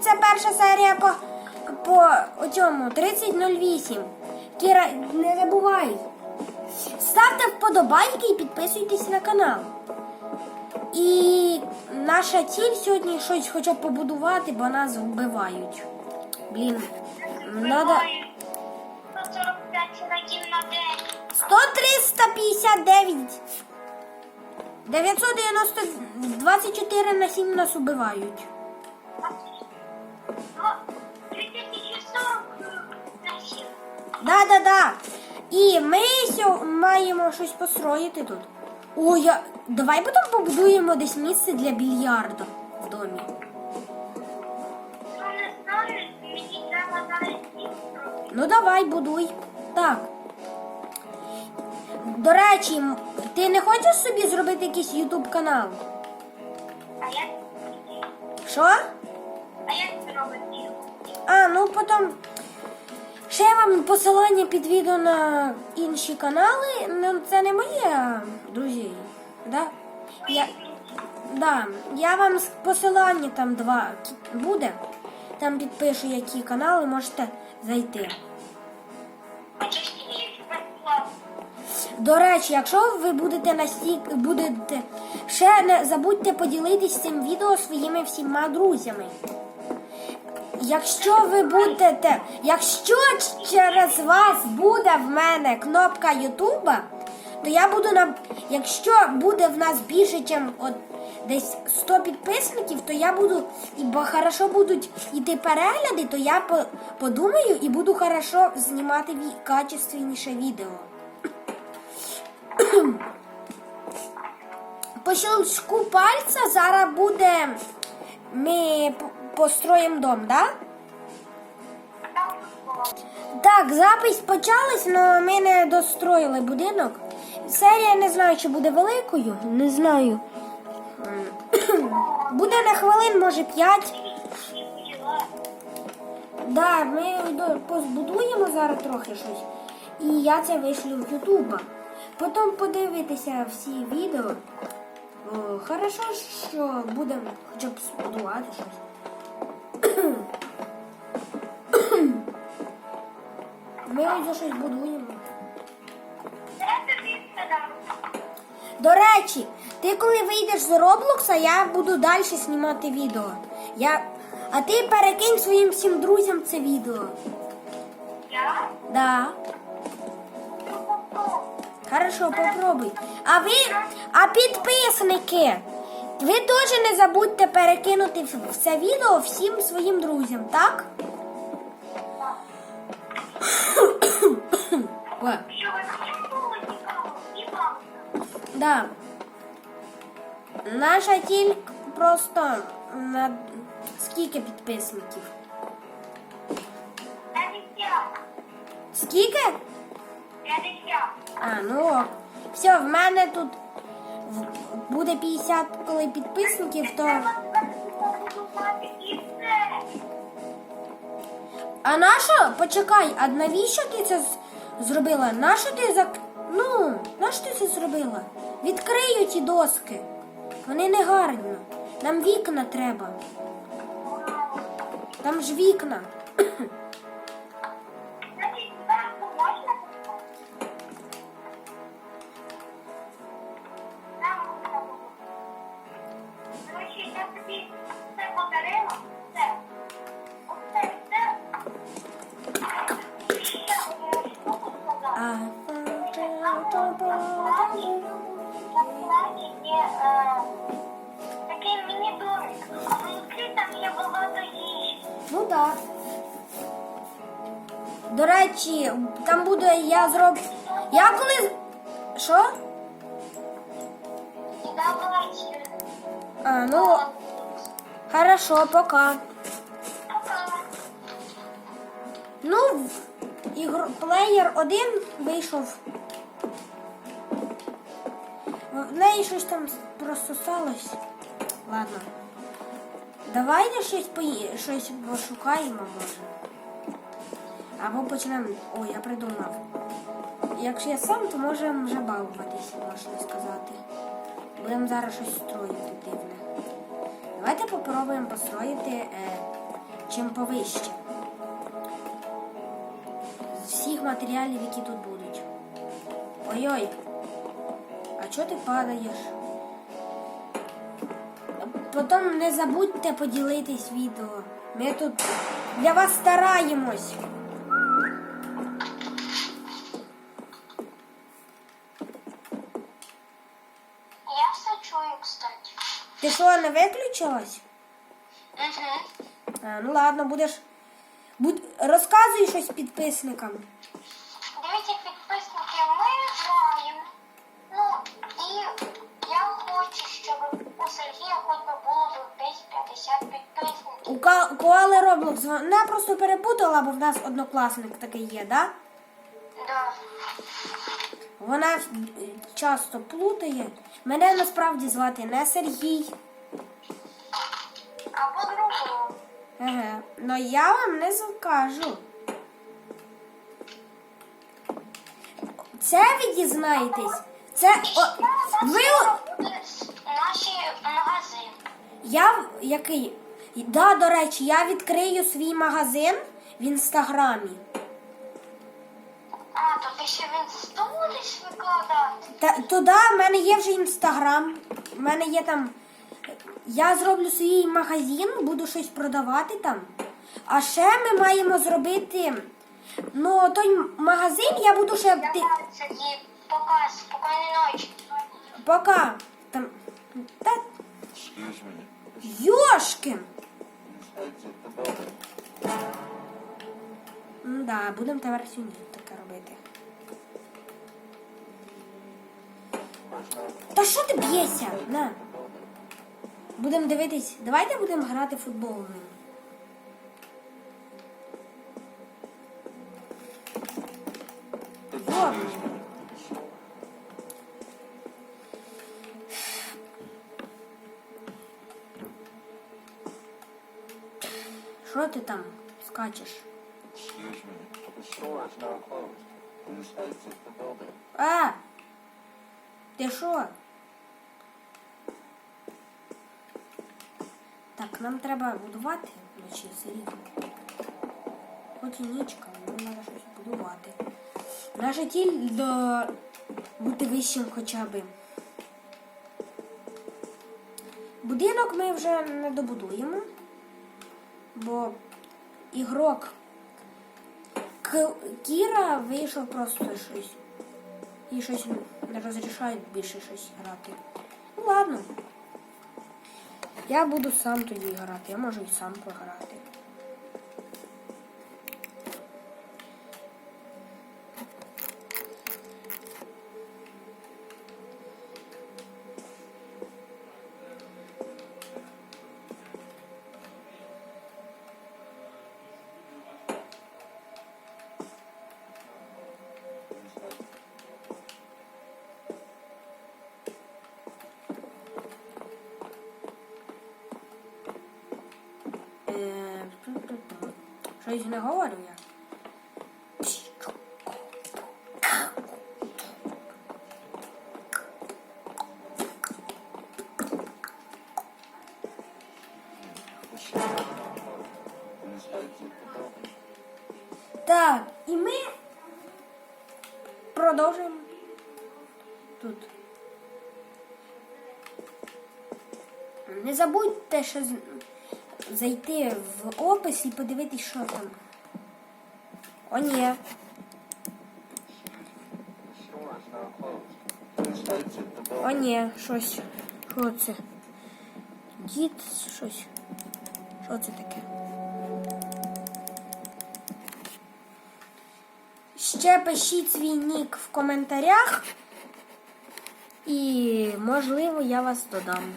це перша серія по, по цьому 3008. Кіра, не забувай. Ставте вподобайки і підписуйтесь на канал. І наша ціль сьогодні щось хоча б побудувати, бо нас вбивають. Блін, надо 145 на на день. 100 359 990 24 на 7 нас убивають. Да, да, да. І ми маємо щось построїти тут. О, я... давай потім побудуємо десь місце для більярду в домі. Ну, давай, будуй. Так. До речі, ти не хочеш собі зробити якийсь ютуб канал? А як, Що? а як це робити? А, ну потім. Ще я вам посилання під відео на інші канали. Ну, це не моє, друзі. Да? Я, да, я вам посилання там два буде. Там підпишу, які канали можете зайти. До речі, якщо ви будете настільки будете ще не забудьте поділитись цим відео своїми всіма друзями. Якщо ви будете, якщо через вас буде в мене кнопка Ютуба, то я буду на якщо буде в нас більше, ніж от десь 100 підписників, то я буду і бо хорошо будуть йти перегляди, то я по, подумаю і буду хорошо знімати качественніше відео. По щелчку пальця зараз буде. Ми построїмо дом, да? Так, запись почалась, але ми не достроїли будинок. Серія не знаю, чи буде великою. Не знаю. Буде на хвилин, може, 5. Да, ми позбудуємо зараз трохи щось. І я це вишлю в Ютуба. Потім подивитися всі відео. Хорошо, що будемо хоча б збудувати щось. Ми ось щось будуємо. До речі, ти коли вийдеш з Роблокса, я буду далі знімати відео. Я... А ти перекинь своїм всім друзям це відео. Я? Да. Ну. Хорошо, попробуй. А ви, а підписники, ви теж не забудьте перекинути це відео всім своїм друзям, так? О, Що ви чули нікого? Нікого. да. Наша ціль просто на скільки підписників? Скільки? П'ятдесят. А, ну ок. Все, в мене тут буде 50 коли підписників, то. А нащо? Почекай, а навіщо ти це зробила? Нащо ти зак... Ну, нащо ти це зробила? Відкрию ті доски. Вони не гарні. Нам вікна треба. Там ж вікна. Ну так. До речі, там буде я зроб. Я коли. Що? А, ну, хорошо, пока. Ну, ігр... плеєр один вийшов. В неї щось там прососалось. Ладно. Давайте щось пої... щось пошукаємо, може. Або почнемо. О, я придумав. Якщо я сам, то можемо вже балуватись, можна сказати. Будемо зараз щось строїти дивне. Давайте попробуємо построїти е, чим повище. З всіх матеріалів, які тут будуть. Ой-ой. А чого ти падаєш? Потім не забудьте поділитись відео. Ми тут для вас стараємось. Я все чую, кстати. Ти що, не виключилась? Угу. А, ну ладно, будеш. Буд... Розказуй щось підписникам. Дивіться, підписники, ми граємо. Ну, і я хочу, щоб у Сергія хоч У, Ка... Коали Роблокс вона просто перепутала, бо в нас однокласник такий є, да? Да. Вона е, часто плутає. Мене насправді звати не Сергій. А по-другому. Ага. Но я вам не скажу. Це ви дізнаєтесь. Це о, ви. наші магазин. Я який? Да, до речі, я відкрию свій магазин в інстаграмі. А, то ти ще в інсту будеш викладати? Та туди в мене є вже інстаграм. У мене є там. Я зроблю свій магазин, буду щось продавати там. А ще ми маємо зробити. Ну, той магазин я буду ще. Ти... Давай, Сергій, пока, спокійної ночі. Пока. Там. Та Excuse me. Йошки! Exit. Да, будемо тепер сьогодні таке робити. Та що ти б'єшся? На. Будемо дивитись. Давайте будемо грати футбол. Йо. Що ти там скачеш? Excuse me. The store is now closed. Please exit the building. А! Ти що? Так, нам треба будувати вночі все рівно. Хоч і нічка, але треба щось будувати. Наша ціль до бути вищим хоча б. Будинок ми вже не добудуємо, бо ігрок Кіра вийшов просто щось. І щось не розрішають більше щось грати. Ну ладно. Я буду сам тоді грати, я можу і сам пограти. Щось не говорю я. Так, і ми продовжуємо тут. Не забудьте з- зайти в опис і подивитись, що там. О, ні. О, ні, щось. Що це? Дід, щось. Що це таке? Ще пишіть свій нік в коментарях. І, можливо, я вас додам.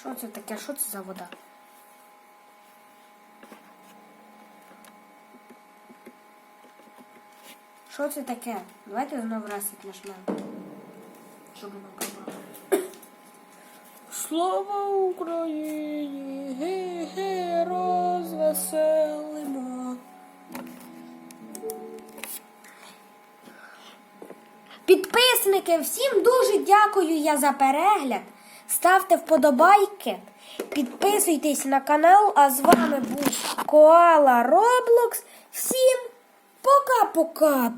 Що це таке? Що це за вода? Що це таке? Давайте знову ресет нажмемо. Щоб воно казало. Слава Україні! Ге-ге, розвеселимо. Підписники, всім дуже дякую я за перегляд. Ставте вподобайки, підписуйтесь на канал. А з вами був Коала Роблокс. Всім пока-пока!